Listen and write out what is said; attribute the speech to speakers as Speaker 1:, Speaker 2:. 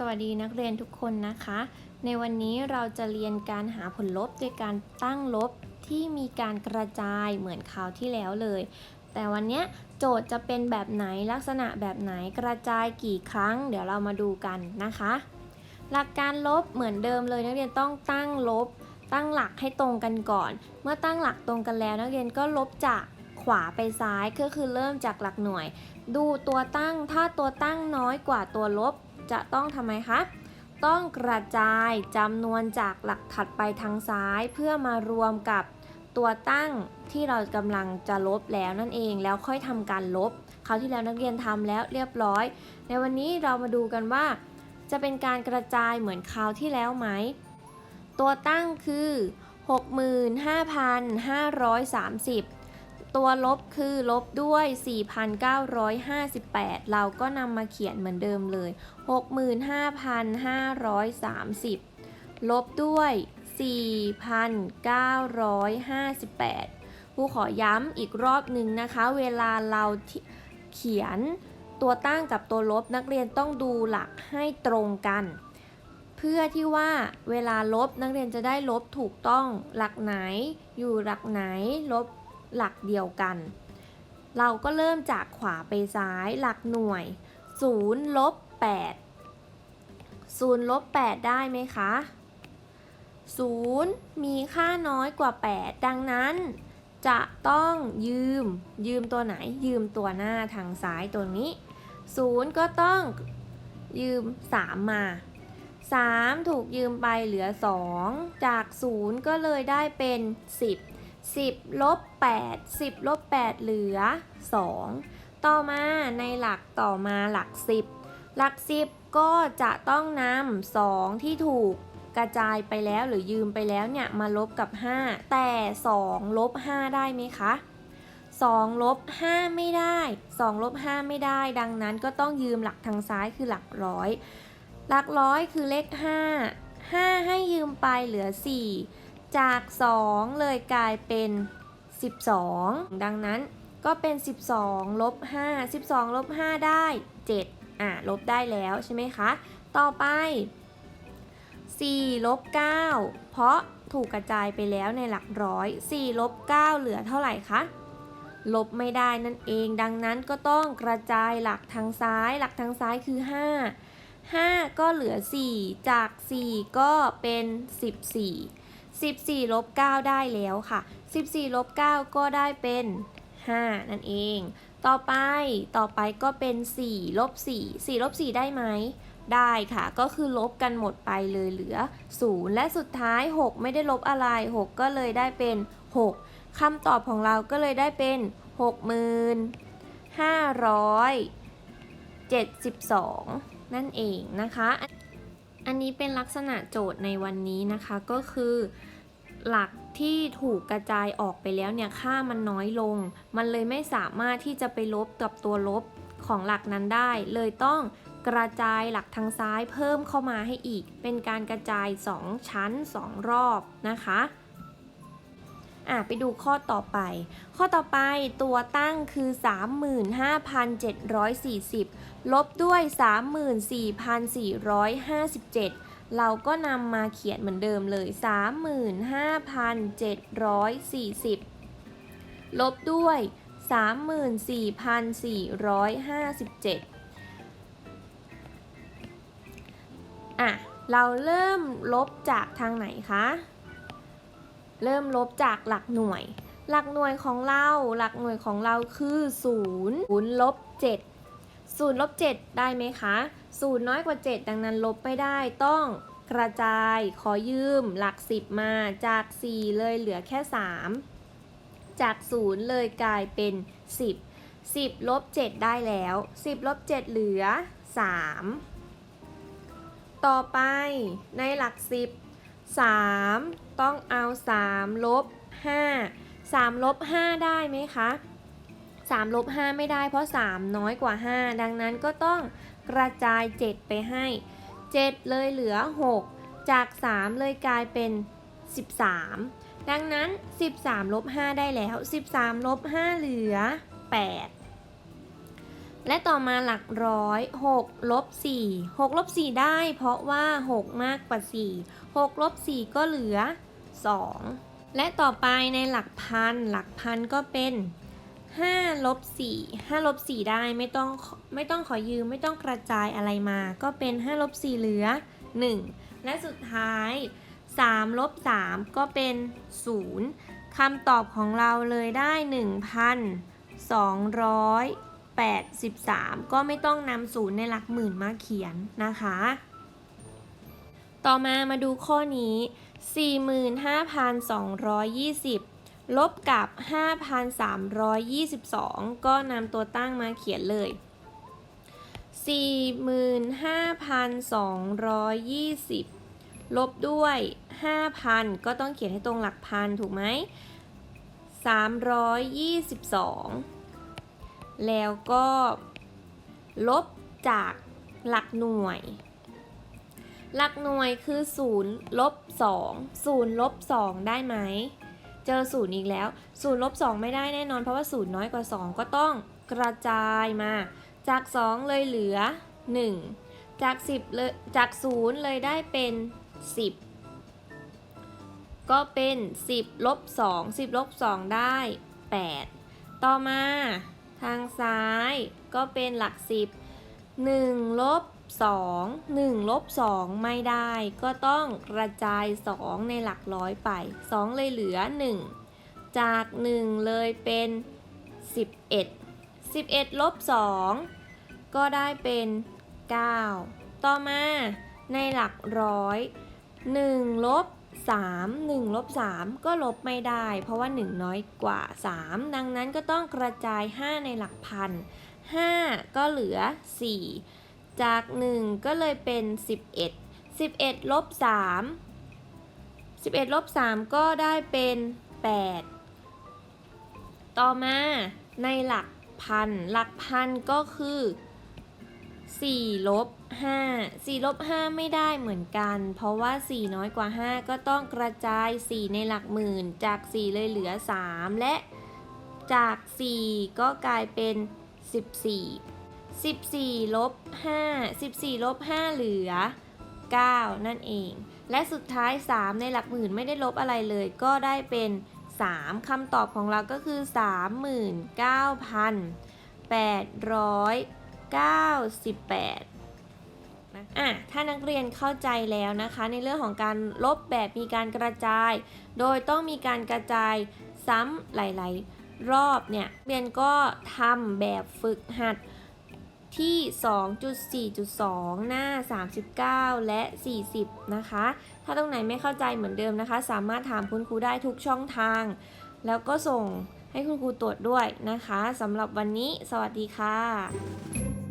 Speaker 1: สวัสดีนักเรียนทุกคนนะคะ ในวันนี้เราจะเรียนการหาผลลบโดยการตั้งลบที่มีการกระจายเหมือนคราวที่แล้วเลย แต่วันนี้โจทย์จะเป็นแบบไหนลักษณะแบบไหนกระจายกี่ครั้ง เดี๋ยวเรามาดูกันนะคะ หลักการลบเหมือนเดิมเลยนักเรียนต้องตั้งลบ ตั้งหลักให้ตรงกันก่อน เมื่อตั้งหลักตรงกันแล้ว นักเรียนก็ลบจากขวาไปซ้ายก็คือเริ่มจากหลักหน่วย ดูตัวตั้งถ้าตัวตั้งน้อยกว่าตัวลบ จะต้องทำไมคะ ต้องกระจายจำนวนจากหลักถัดไปทางซ้าย เพื่อมารวมกับตัวตั้งที่เรากำลังจะลบแล้วนั่นเอง แล้วค่อยทำการลบคราวที่แล้วนักเรียนทำแล้วเรียบร้อย ในวันนี้เรามาดูกันว่า จะเป็นการกระจายเหมือนคราวที่แล้วไหม ตัวตั้งคือ 65,530 ตัวลบคือลบด้วย 4,958 เราก็นำมาเขียนเหมือนเดิมเลย 65,530 ลบด้วย 4,958ผู้ขอย้ำอีกรอบหนึ่งนะคะ เวลาเราเขียนตัวตั้งกับตัวลบนักเรียนต้องดูหลักให้ตรงกัน เพื่อที่ว่าเวลาลบนักเรียนจะได้ลบถูกต้องหลักไหนอยู่หลักไหนลบ หลักเดียวกัน เราก็เริ่มจากขวาไปซ้ายหลักหน่วย 0 ลบ 8 0 ลบ 8 ได้ไหมคะ 0 มีค่าน้อยกว่า 8 ดังนั้น จะต้องยืม ยืมตัวไหน ยืมตัวหน้าทางซ้ายตัวนี้ 0 ก็ต้องยืม 3 มา 3 ถูกยืมไปเหลือ 2 จาก 0 ก็เลยได้เป็น 10 10ลบ8 10ลบ8เหลือ 2 ต่อมาในหลักต่อมาหลัก 10 หลัก 10 ก็จะต้องนำ2ที่ถูกกระจายไปแล้วหรือยืมไปแล้วเนี่ยมาลบกับ 5 แต่ 2 ลบ 5 ได้ไหมคะ 2 ลบ 5 ไม่ได้ 2 ลบ 5 ไม่ได้ ดังนั้นก็ต้องยืมหลักทางซ้ายคือหลักร้อย หลักร้อยคือเลข 5 5 ให้ยืมไปเหลือ 4 จาก 2 เลยกลายเป็น 12 ดังนั้นก็เป็น 12ลบ5 12ลบ5ได้ 7 อะลบได้แล้วใช่ไหมคะ ต่อไป 4ลบ9เพราะถูกกระจายไปแล้วในหลักร้อย 4ลบ9เหลือเท่าไหร่คะ ลบไม่ได้นั่นเอง ดังนั้นก็ต้องกระจายหลักทางซ้าย หลักทางซ้ายคือ 5 5 ก็เหลือ 4 จาก 4 ก็เป็น 14 14ลบ9ได้แล้วค่ะ 14ลบ9ก็ได้เป็น 5 นั่นเอง ต่อไปต่อไปก็เป็น4ลบ4 4ลบ4ได้ไหม ได้ค่ะ ก็คือลบกันหมดไปเลยเหลือ 0 และสุดท้าย 6 ไม่ได้ลบอะไร 6 ก็เลยได้เป็น 6คำตอบของเราก็เลยได้เป็น 6572 นั่นเองนะคะ อันนี้เป็นลักษณะโจทย์ในวันนี้นะคะก็คือหลักที่ถูกกระจายออกไปแล้วเนี่ยค่ามันน้อยลง มันเลยไม่สามารถที่จะไปลบกับตัวลบของหลักนั้นได้ เลยต้องกระจายหลักทางซ้ายเพิ่มเข้ามาให้อีก เป็นการกระจาย 2 ชั้น 2 รอบนะคะ อะไปดูข้อต่อไป ข้อต่อไปตัวตั้งคือ 35,740 ลบด้วย 34,457 เราก็นำมาเขียนเหมือนเดิมเลย 35,740 ลบด้วย 34,457อะ เราเริ่มลบจากทางไหนคะ เริ่มลบจากหลักหน่วย หลักหน่วยของเรา หลักหน่วยของเราคือ0 0ลบ7 0ลบ7ได้ไหมคะ0น้อยกว่า 7 ดังนั้นลบไม่ได้ต้องกระจายขอยืมหลัก 10 มาจาก 4 เลยเหลือแค่ 3 จาก 0 เลยกลายเป็น 10 10ลบ7ได้แล้ว 10ลบ7เหลือ 3 ต่อไปในหลัก 10 3 ต้องเอา3ลบ5 3ลบ5ได้ไหมคะ3ลบ5ไม่ได้เพราะ 3 น้อยกว่า 5 ดังนั้นก็ต้องกระจาย 7 ไปให้ 7 เลยเหลือ 6 จาก 3 เลยกลายเป็น 13 ดังนั้น 13ลบ5ได้แล้ว 13ลบ5เหลือ 8 และต่อมาหลักร้อย6ลบ4 6ลบ4ได้เพราะว่า 6 มากกว่า 4 6ลบ4ก็เหลือ 2 และต่อไปในหลักพัน หลักพันก็เป็น5ลบ4 5ลบ4ได้ไม่ต้องไม่ต้องขอยืมไม่ต้องกระจายอะไรมา ก็เป็น5ลบ4เหลือ 1 และสุดท้าย3ลบ3ก็เป็น 0คำตอบของเราเลยได้ 1,283 ก็ไม่ต้องนำศูนย์ในหลักหมื่นมาเขียนนะคะ ต่อมามาดูข้อนี้ 45,220 ลบกับ 5,322 ก็นำตัวตั้งมาเขียนเลย 45,220 ลบด้วย 5,000 ก็ต้องเขียนให้ตรงหลักพันถูกไหม 322 แล้วก็ลบจากหลักหน่วย หลักหน่วยคือ0ลบ2 0ลบ2ได้ไหม เจอ0อีกแล้ว0ลบ2ไม่ได้แน่นอน เพราะว่า0น้อยกว่า 2 ก็ต้องกระจายมา จาก 2 เลยเหลือ 1 จาก 10เลยจาก0เลยได้เป็น 10 ก็เป็น 10ลบ2 10ลบ2ได้ 8 ต่อมาทางซ้ายก็เป็นหลัก 10 1ลบ 2 1ลบ2 ไม่ได้ ก็ต้องกระจาย 2 ในหลักร้อยไป 2 เลยเหลือ 1 จาก 1 เลยเป็น 11 11ลบ2 ก็ได้เป็น 9 ต่อมาในหลักร้อย 1 ลบ3 1ลบ3 ก็ลบไม่ได้ เพราะว่า 1 น้อยกว่า 3 ดังนั้นก็ต้องกระจาย 5 ในหลักพัน 5 ก็เหลือ 4 จาก 1 ก็เลยเป็น 11 11ลบ3 11ลบ3ก็ได้เป็น 8 ต่อมาในหลักพัน หลักพันก็คือ4ลบ5 4ลบ5ไม่ได้เหมือนกัน เพราะว่า 4 น้อยกว่า 5 ก็ต้องกระจาย 4 ในหลักหมื่น จาก 4 เลยเหลือ 3 และจาก 4 ก็กลายเป็น 14 14ลบ5 14ลบ5เหลือ 9 นั่นเอง และสุดท้าย 3 ในหลักหมื่นไม่ได้ลบอะไรเลย ก็ได้เป็น 3คำตอบของเราก็คือ 39,898นะอะถ้านักเรียนเข้าใจแล้วนะคะ ในเรื่องของการลบแบบมีการกระจาย โดยต้องมีการกระจายซ้ำหลาย ๆ รอบเนี่ยเรียนก็ทำแบบฝึกหัด ที่ 2.4.2 หน้า 39 และ 40 นะคะ ถ้าตรงไหนไม่เข้าใจเหมือนเดิมนะคะ สามารถถามคุณครูได้ทุกช่องทาง แล้วก็ส่งให้คุณครูตรวจด้วยนะคะสำหรับวันนี้ สวัสดีค่ะ